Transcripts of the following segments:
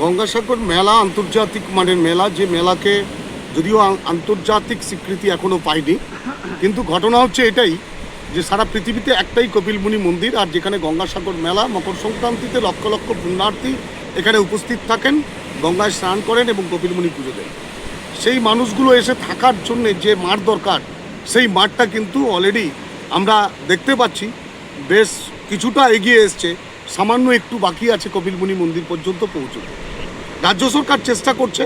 গঙ্গাসাগর মেলা আন্তর্জাতিক মানের মেলা, যে মেলাকে যদিও আন্তর্জাতিক স্বীকৃতি এখনও পায়নি কিন্তু ঘটনা হচ্ছে এটাই যে সারা পৃথিবীতে একটাই কপিলমুনি মন্দির, আর যেখানে গঙ্গাসাগর মেলা, মকর সংক্রান্তিতে লক্ষ লক্ষ পুণ্যার্থী এখানে উপস্থিত থাকেন, গঙ্গায় স্নান করেন এবং কপিলমুনি পুজো দেন। সেই মানুষগুলো এসে থাকার জন্যে যে মাঠ দরকার, সেই মাঠটা কিন্তু অলরেডি আমরা দেখতে পাচ্ছি, বেশ কিছুটা এগিয়ে এসছে, সামান্য একটু বাকি আছে কপিলমুনি মন্দির পর্যন্ত পৌঁছতে। রাজ্য সরকার চেষ্টা করছে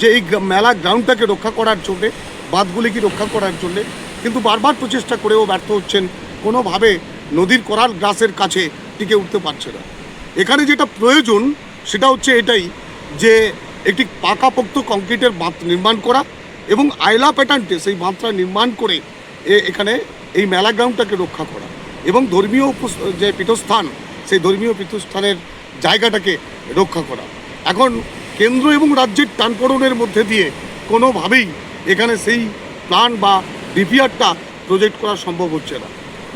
যে এই মেলা গ্রাউন্ডটাকে রক্ষা করার জন্যে, বাঁধগুলিকে রক্ষা করার জন্যে, কিন্তু বারবার প্রচেষ্টা করেও ব্যর্থ হচ্ছেন, কোনোভাবে নদীর করাল গ্রাসের কাছে টিকে উঠতে পারছে না। এখানে যেটা প্রয়োজন, সেটা হচ্ছে এটাই যে একটি পাকাপোক্ত কংক্রিটের বাঁধ নির্মাণ করা এবং আয়লা প্যাটার্নটে সেই বাঁধটা নির্মাণ করে এখানে এই মেলা গ্রাউন্ডটাকে রক্ষা করা এবং ধর্মীয় যে পীঠস্থান, সেই ধর্মীয় পীঠস্থানের জায়গাটাকে রক্ষা করা। এখন কেন্দ্র এবং রাজ্যের টানপড়নের মধ্যে দিয়ে কোনোভাবেই এখানে সেই প্ল্যান বা ডিপিআরটা প্রজেক্ট করা সম্ভব হচ্ছে না।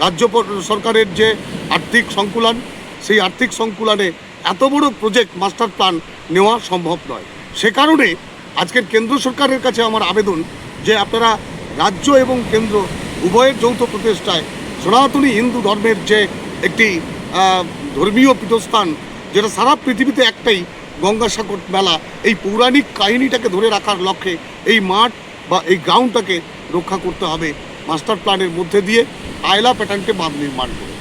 রাজ্য সরকারের যে আর্থিক সংকুলন, সেই আর্থিক সংকুলনে এত বড় প্রজেক্ট, মাস্টার প্ল্যান নেওয়া সম্ভব নয়। সে কারণে আজকের কেন্দ্র সরকারের কাছে আমার আবেদন যে আপনারা রাজ্য এবং কেন্দ্র উভয়ের যৌথ প্রচেষ্টায় সনাতনী হিন্দু ধর্মের যে একটি ধর্মীয় পীঠস্থান, যেটা সারা পৃথিবীতে একটাই গঙ্গাসাগর মেলা, এই পৌরাণিক কাহিনীটাকে ধরে রাখার লক্ষ্যে এই মাঠ বা এই গ্রাউন্ডটাকে রক্ষা করতে হবে মাস্টার প্ল্যানের মধ্যে দিয়ে আয়লা প্যাটার্নকে বাঁধ নির্মাণ করে।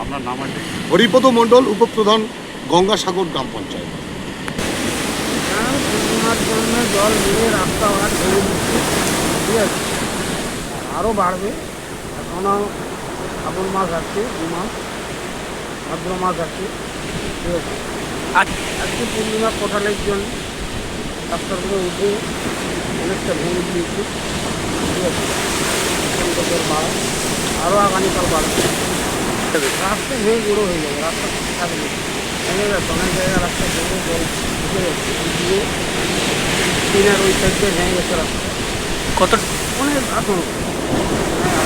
আপনার নাম হরিপদ মণ্ডল, উপপ্রধান, গঙ্গাসাগর গ্রাম পঞ্চায়েত। জন্য জল নিয়ে রাস্তাঘাট ঠিক আছে আরও বাড়বে। এখনও শ্রাবণ মাস আছে, দু মাস, ভাদ্র মাস আছে। ঠিক আছে। আজকে পূর্ণিমা কোটালের জন্য রাস্তাগুলো উঠে অনেকটা ভেঙে দিয়েছে। বাড়া আরও আগামীকাল বাড়বে। রাস্তা ভেঙে গুঁড়ো হয়ে যাবে রাস্তা থাকবে। ভেঙে যাচ্ছে অনেক জায়গায় রাস্তা ভেঙে জল ঢুকে যাচ্ছে দিয়ে ট্রেনের ওই সাইডে ভেঙে গেছে রাস্তা। কত? অনেক হ্যাঁ